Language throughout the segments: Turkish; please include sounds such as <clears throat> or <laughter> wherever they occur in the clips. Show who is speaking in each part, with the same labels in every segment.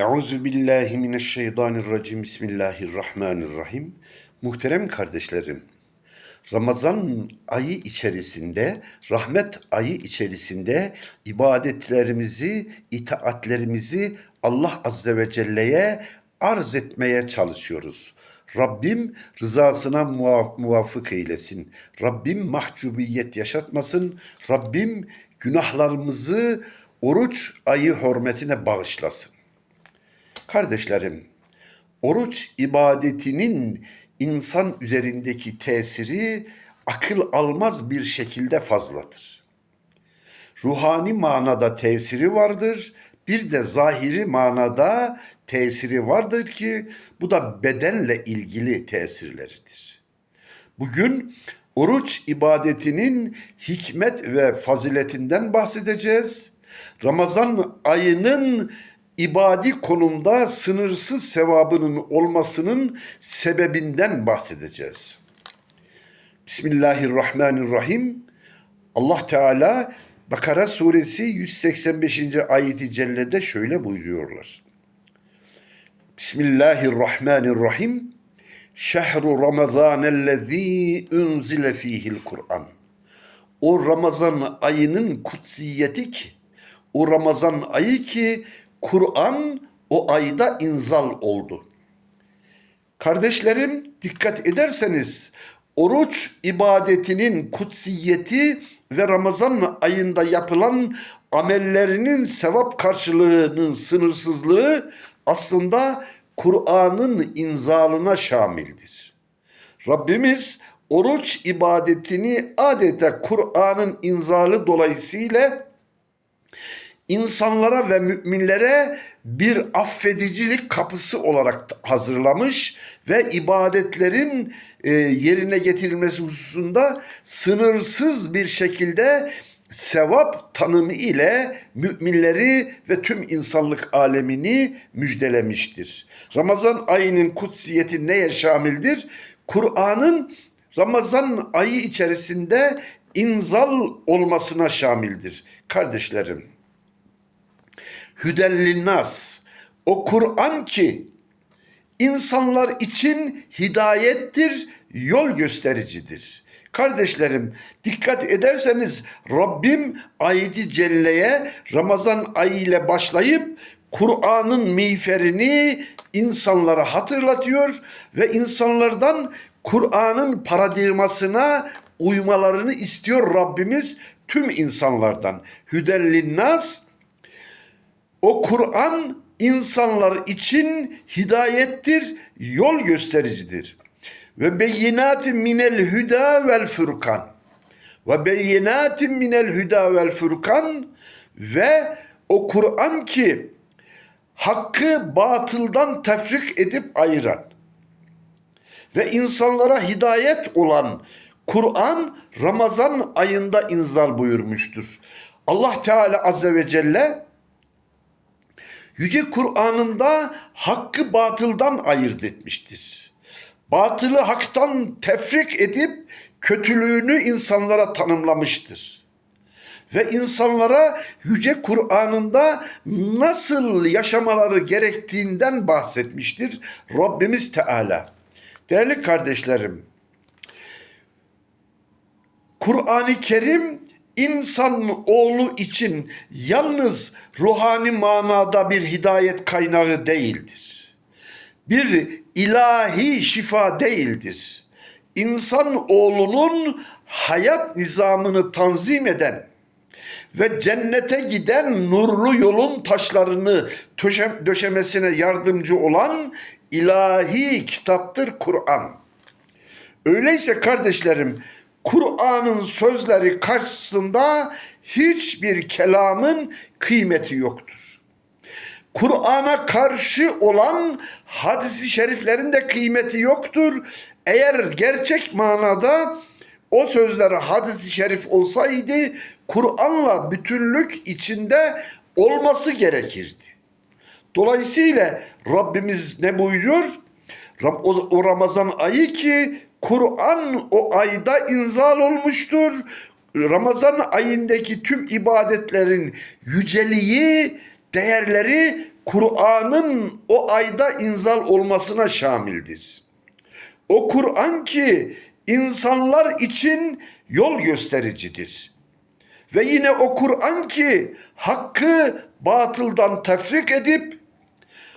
Speaker 1: Euzu billahi mineşşeytanirracim. Bismillahirrahmanirrahim. Muhterem kardeşlerim, Ramazan ayı içerisinde, rahmet ayı içerisinde ibadetlerimizi, itaatlerimizi Allah Azze ve Celle'ye arz etmeye çalışıyoruz. Rabbim rızasına muva- muvafık eylesin. Rabbim mahcubiyet yaşatmasın. Rabbim günahlarımızı oruç ayı hürmetine bağışlasın. Kardeşlerim, oruç ibadetinin insan üzerindeki tesiri akıl almaz bir şekilde fazladır. Ruhani manada tesiri vardır, bir de zahiri manada tesiri vardır ki bu da bedenle ilgili tesirleridir. Bugün oruç ibadetinin hikmet ve faziletinden bahsedeceğiz. Ramazan ayının ibadi konumda sınırsız sevabının olmasının sebebinden bahsedeceğiz. Bismillahirrahmanirrahim. Allah Teala Bakara suresi 185. ayeti cellede şöyle buyuruyorlar. Bismillahirrahmanirrahim. Şehru Ramazanellezî unzile fihil Kur'an. O Ramazan ayının kutsiyeti ki, o Ramazan ayı ki Kur'an o ayda inzal oldu. Kardeşlerim dikkat ederseniz oruç ibadetinin kutsiyeti ve Ramazan ayında yapılan amellerinin sevap karşılığının sınırsızlığı aslında Kur'an'ın inzalına şamildir. Rabbimiz oruç ibadetini adeta Kur'an'ın inzalı dolayısıyla insanlara ve müminlere bir affedicilik kapısı olarak hazırlamış ve ibadetlerin e, yerine getirilmesi hususunda sınırsız bir şekilde sevap tanımı ile müminleri ve tüm insanlık alemini müjdelemiştir. Ramazan ayının kutsiyeti neye şamildir? Kur'an'ın Ramazan ayı içerisinde inzal olmasına şamildir. Kardeşlerim, Hüdellinnas. O Kur'an ki insanlar için hidayettir, yol göstericidir. Kardeşlerim dikkat ederseniz Rabbim ayeti celleye Ramazan ayı ile başlayıp Kur'an'ın miğferini insanlara hatırlatıyor ve insanlardan Kur'an'ın paradigmasına uymalarını istiyor Rabbimiz tüm insanlardan. Hüdellinnas o Kur'an insanlar için hidayettir, yol göstericidir. Ve beyinatin minel hüda vel furkan. Ve beyinatin minel hüda vel furkan ve o Kur'an ki hakkı batıldan tefrik edip ayıran ve insanlara hidayet olan Kur'an Ramazan ayında inzal buyurmuştur. Allah Teala Azze ve Celle Yüce Kur'an'ında hakkı batıldan ayırt etmiştir. Batılı haktan tefrik edip kötülüğünü insanlara tanımlamıştır. Ve insanlara Yüce Kur'an'ında nasıl yaşamaları gerektiğinden bahsetmiştir Rabbimiz Teala. Değerli kardeşlerim, Kur'an-ı Kerim insan oğlu için yalnız ruhani manada bir hidayet kaynağı değildir. Bir ilahi şifa değildir. İnsan oğlunun hayat nizamını tanzim eden ve cennete giden nurlu yolun taşlarını döşemesine yardımcı olan ilahi kitaptır Kur'an. Öyleyse kardeşlerim Kur'an'ın sözleri karşısında hiçbir kelamın kıymeti yoktur. Kur'an'a karşı olan hadisi şeriflerin de kıymeti yoktur. Eğer gerçek manada o sözler hadisi şerif olsaydı Kur'an'la bütünlük içinde olması gerekirdi. Dolayısıyla Rabbimiz ne buyuruyor? O Ramazan ayı ki Kur'an o ayda inzal olmuştur. Ramazan ayındaki tüm ibadetlerin yüceliği, değerleri Kur'an'ın o ayda inzal olmasına şamildir. O Kur'an ki insanlar için yol göstericidir. Ve yine o Kur'an ki hakkı batıldan tefrik edip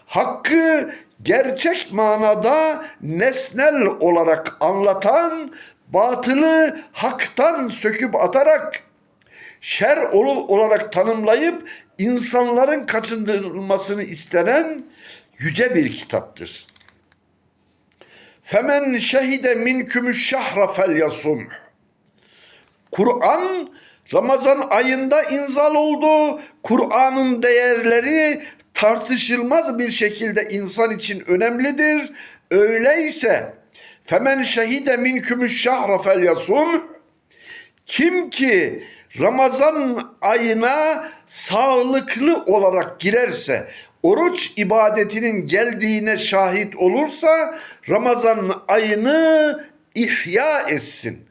Speaker 1: hakkı gerçek manada nesnel olarak anlatan, batılı haktan söküp atarak şer ol- olarak tanımlayıp insanların kaçındırılmasını istenen yüce bir kitaptır. Femen şehide minkümüş şahra felyasum. Kur'an Ramazan ayında inzal oldu. Kur'an'ın değerleri tartışılmaz bir şekilde insan için önemlidir. Öyleyse femen şehide minkümüş şahra felyasum. Kim ki Ramazan ayına sağlıklı olarak girerse, oruç ibadetinin geldiğine şahit olursa Ramazan ayını ihya etsin.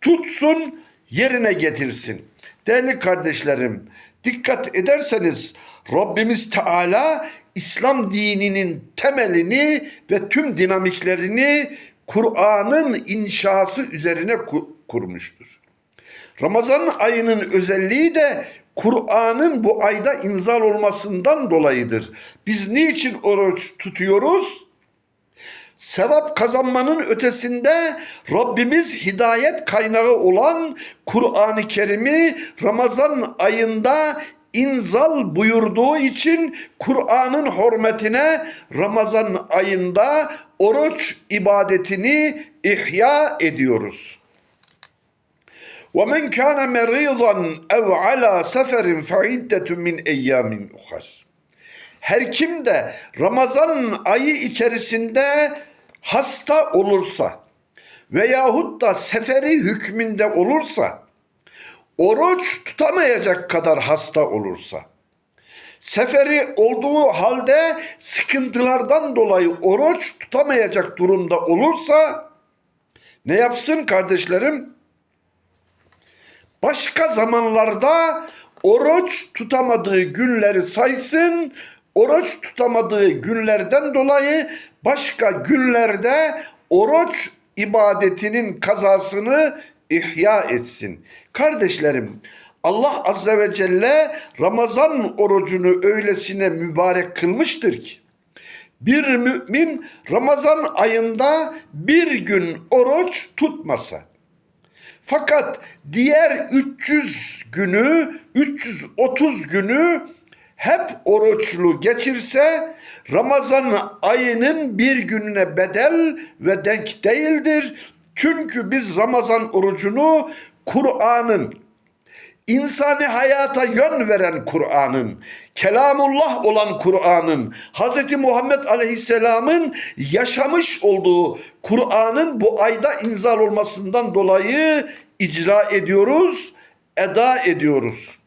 Speaker 1: Tutsun, yerine getirsin. Değerli kardeşlerim, dikkat ederseniz Rabbimiz Teala İslam dininin temelini ve tüm dinamiklerini Kur'an'ın inşası üzerine ku- kurmuştur. Ramazan ayının özelliği de Kur'an'ın bu ayda inzal olmasından dolayıdır. Biz niçin oruç tutuyoruz? Sevap kazanmanın ötesinde Rabbimiz hidayet kaynağı olan Kur'an-ı Kerim'i Ramazan ayında inzal buyurduğu için Kur'an'ın hürmetine Ramazan ayında oruç ibadetini ihya ediyoruz. وَمَنْ كَانَ مَرِيضًا اَوْ عَلَى سَفَرٍ فَعِدَّةٌ مِنْ اَيَّامٍ اُخَرٍ Her kim de Ramazan ayı içerisinde hasta olursa veyahut da seferi hükmünde olursa, oruç tutamayacak kadar hasta olursa, seferi olduğu halde sıkıntılardan dolayı oruç tutamayacak durumda olursa, ne yapsın kardeşlerim? başka zamanlarda oruç tutamadığı günleri saysın. Oruç tutamadığı günlerden dolayı başka günlerde oruç ibadetinin kazasını ihya etsin. Kardeşlerim, Allah Azze ve Celle Ramazan orucunu öylesine mübarek kılmıştır ki bir mümin Ramazan ayında bir gün oruç tutmasa fakat diğer 300 günü, 330 günü hep oruçlu geçirse Ramazan ayının bir gününe bedel ve denk değildir. Çünkü biz Ramazan orucunu Kur'an'ın insani hayata yön veren Kur'an'ın, kelamullah olan Kur'an'ın, Hz. Muhammed Aleyhisselam'ın yaşamış olduğu Kur'an'ın bu ayda inzal olmasından dolayı icra ediyoruz, eda ediyoruz.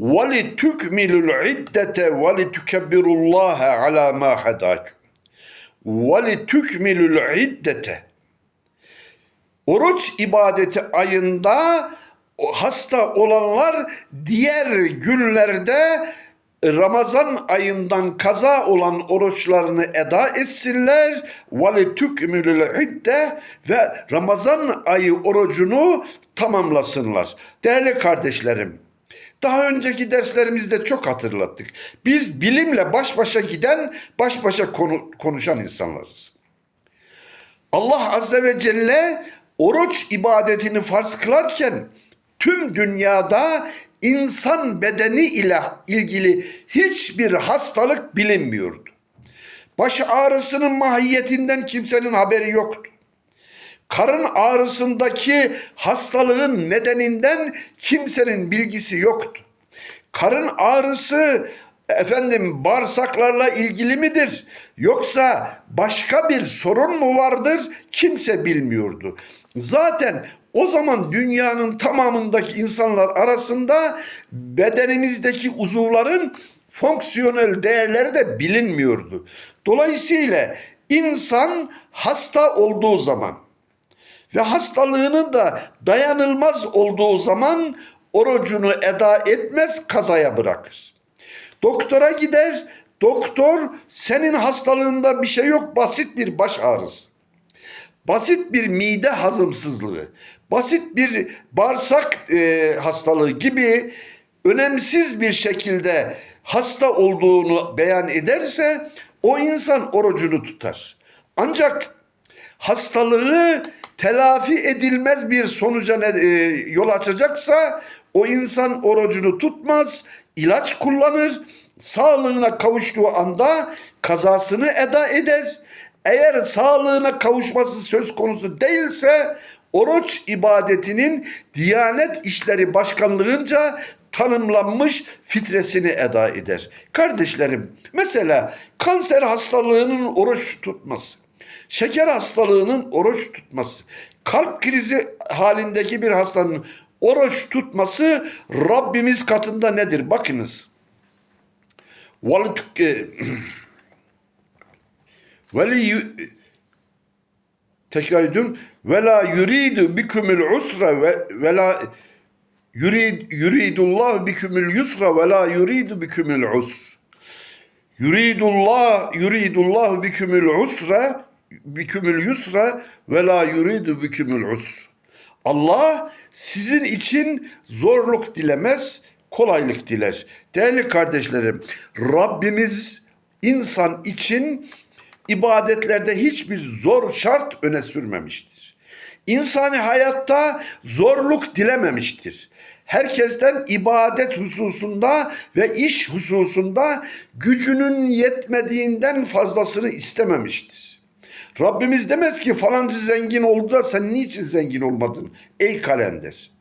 Speaker 1: وَلِتُكْمِلُ الْعِدَّةَ وَلِتُكَبِّرُ اللّٰهَ عَلَى مَا هَدَاكُمْ وَلِتُكْمِلُ الْعِدَّةَ Oruç ibadeti ayında hasta olanlar diğer günlerde Ramazan ayından kaza olan oruçlarını eda etsinler. Tükmülül idde ve Ramazan ayı orucunu tamamlasınlar. Değerli kardeşlerim, daha önceki derslerimizde çok hatırlattık. Biz bilimle baş başa giden, baş başa konu, konuşan insanlarız. Allah Azze ve Celle oruç ibadetini farz kılarken tüm dünyada insan bedeni ile ilgili hiçbir hastalık bilinmiyordu. Baş ağrısının mahiyetinden kimsenin haberi yoktu. Karın ağrısındaki hastalığın nedeninden kimsenin bilgisi yoktu. Karın ağrısı efendim bağırsaklarla ilgili midir? Yoksa başka bir sorun mu vardır? Kimse bilmiyordu. Zaten o zaman dünyanın tamamındaki insanlar arasında bedenimizdeki uzuvların fonksiyonel değerleri de bilinmiyordu. Dolayısıyla insan hasta olduğu zaman ve hastalığının da dayanılmaz olduğu zaman orucunu eda etmez kazaya bırakır. Doktora gider. Doktor senin hastalığında bir şey yok basit bir baş ağrısı. Basit bir mide hazımsızlığı, basit bir bağırsak e, hastalığı gibi önemsiz bir şekilde hasta olduğunu beyan ederse o insan orucunu tutar. Ancak hastalığı telafi edilmez bir sonuca ne- e, yol açacaksa o insan orucunu tutmaz, ilaç kullanır, sağlığına kavuştuğu anda kazasını eda eder. Eğer sağlığına kavuşması söz konusu değilse oruç ibadetinin Diyanet İşleri Başkanlığınca tanımlanmış fitresini eda eder. Kardeşlerim mesela kanser hastalığının oruç tutması, şeker hastalığının oruç tutması, kalp krizi halindeki bir hastanın Oruç tutması Rabbimiz katında nedir? Bakınız. E, <clears throat> veli tekrar ediyorum. Ve la yuridu bikumul usra ve la yurid yuridullah bikumul yusra ve la yuridu bikumul usr. Yuridullah yuridullah bikumul usra bikumul yusra ve la yuridu bikumul usr. Allah sizin için zorluk dilemez, kolaylık diler. Değerli kardeşlerim, Rabbimiz insan için ibadetlerde hiçbir zor şart öne sürmemiştir. İnsani hayatta zorluk dilememiştir. Herkesten ibadet hususunda ve iş hususunda gücünün yetmediğinden fazlasını istememiştir. Rabbimiz demez ki falancı zengin oldu da sen niçin zengin olmadın ey kalender.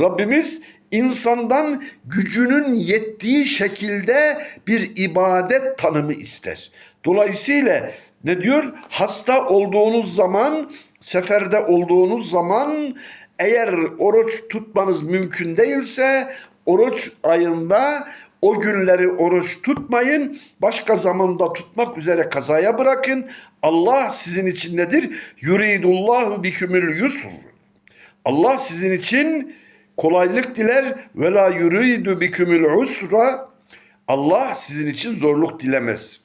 Speaker 1: Rabbimiz insandan gücünün yettiği şekilde bir ibadet tanımı ister. Dolayısıyla ne diyor? Hasta olduğunuz zaman, seferde olduğunuz zaman eğer oruç tutmanız mümkün değilse oruç ayında o günleri oruç tutmayın. Başka zamanda tutmak üzere kazaya bırakın. Allah sizin için nedir? Yuridullahu bikümül yusr. Allah sizin için kolaylık diler ve la yuridu bikümül usra. Allah sizin için zorluk dilemez.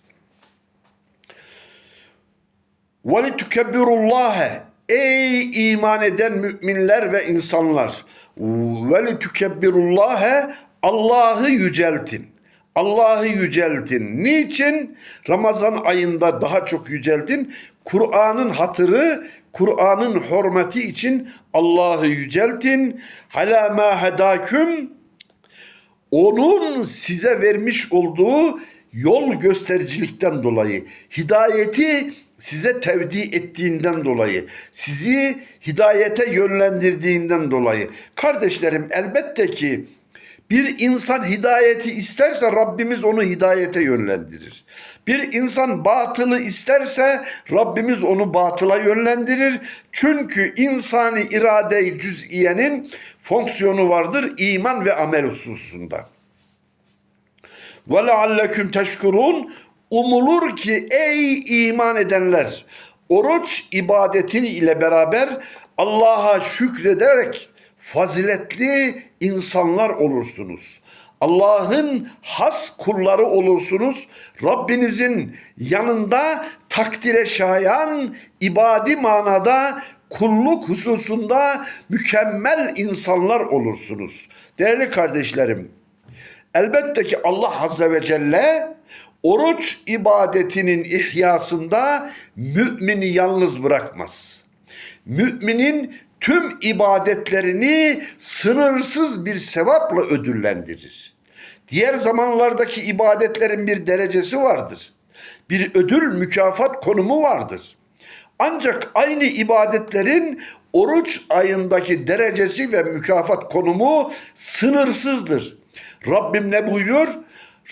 Speaker 1: Li tukebbirullâhe Ey iman eden müminler ve insanlar. Li tukebbirullâhe Allah'ı yüceltin. Allah'ı yüceltin. Niçin? Ramazan ayında daha çok yüceltin. Kur'an'ın hatırı, Kur'an'ın hürmeti için Allah'ı yüceltin. Hala ma hedaküm onun size vermiş olduğu yol göstericilikten dolayı, hidayeti size tevdi ettiğinden dolayı, sizi hidayete yönlendirdiğinden dolayı. Kardeşlerim elbette ki bir insan hidayeti isterse Rabbimiz onu hidayete yönlendirir. Bir insan batılı isterse Rabbimiz onu batıla yönlendirir. Çünkü insani irade-i cüz'iyenin fonksiyonu vardır iman ve amel hususunda. Ve lealleküm teşkurun umulur ki ey iman edenler oruç ibadetin ile beraber Allah'a şükrederek faziletli insanlar olursunuz. Allah'ın has kulları olursunuz. Rabbinizin yanında takdire şayan ibadi manada kulluk hususunda mükemmel insanlar olursunuz. Değerli kardeşlerim, elbette ki Allah Azze ve Celle oruç ibadetinin ihyasında mümini yalnız bırakmaz. Müminin tüm ibadetlerini sınırsız bir sevapla ödüllendirir. Diğer zamanlardaki ibadetlerin bir derecesi vardır. Bir ödül mükafat konumu vardır. Ancak aynı ibadetlerin oruç ayındaki derecesi ve mükafat konumu sınırsızdır. Rabbim ne buyuruyor?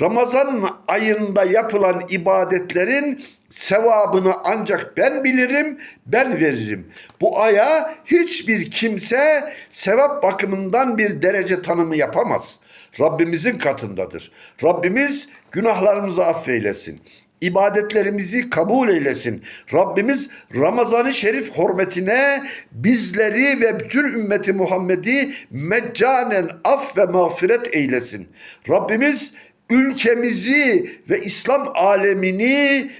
Speaker 1: Ramazan ayında yapılan ibadetlerin sevabını ancak ben bilirim, ben veririm. Bu aya hiçbir kimse sevap bakımından bir derece tanımı yapamaz. Rabbimizin katındadır. Rabbimiz günahlarımızı affeylesin. ibadetlerimizi kabul eylesin. Rabbimiz Ramazan-ı Şerif hürmetine bizleri ve bütün ümmeti Muhammed'i meccanen af ve mağfiret eylesin. Rabbimiz ülkemizi ve İslam alemini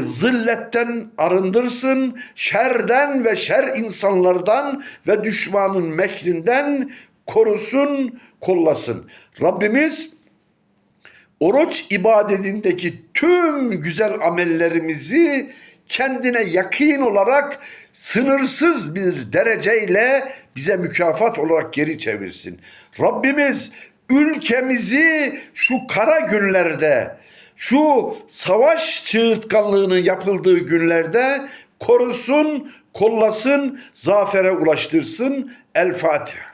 Speaker 1: zilletten arındırsın, şerden ve şer insanlardan ve düşmanın mekrinden korusun, kollasın. Rabbimiz oruç ibadetindeki tüm güzel amellerimizi kendine yakın olarak sınırsız bir dereceyle bize mükafat olarak geri çevirsin. Rabbimiz ülkemizi şu kara günlerde, şu savaş çığırtkanlığının yapıldığı günlerde korusun, kollasın, zafere ulaştırsın. El Fatiha.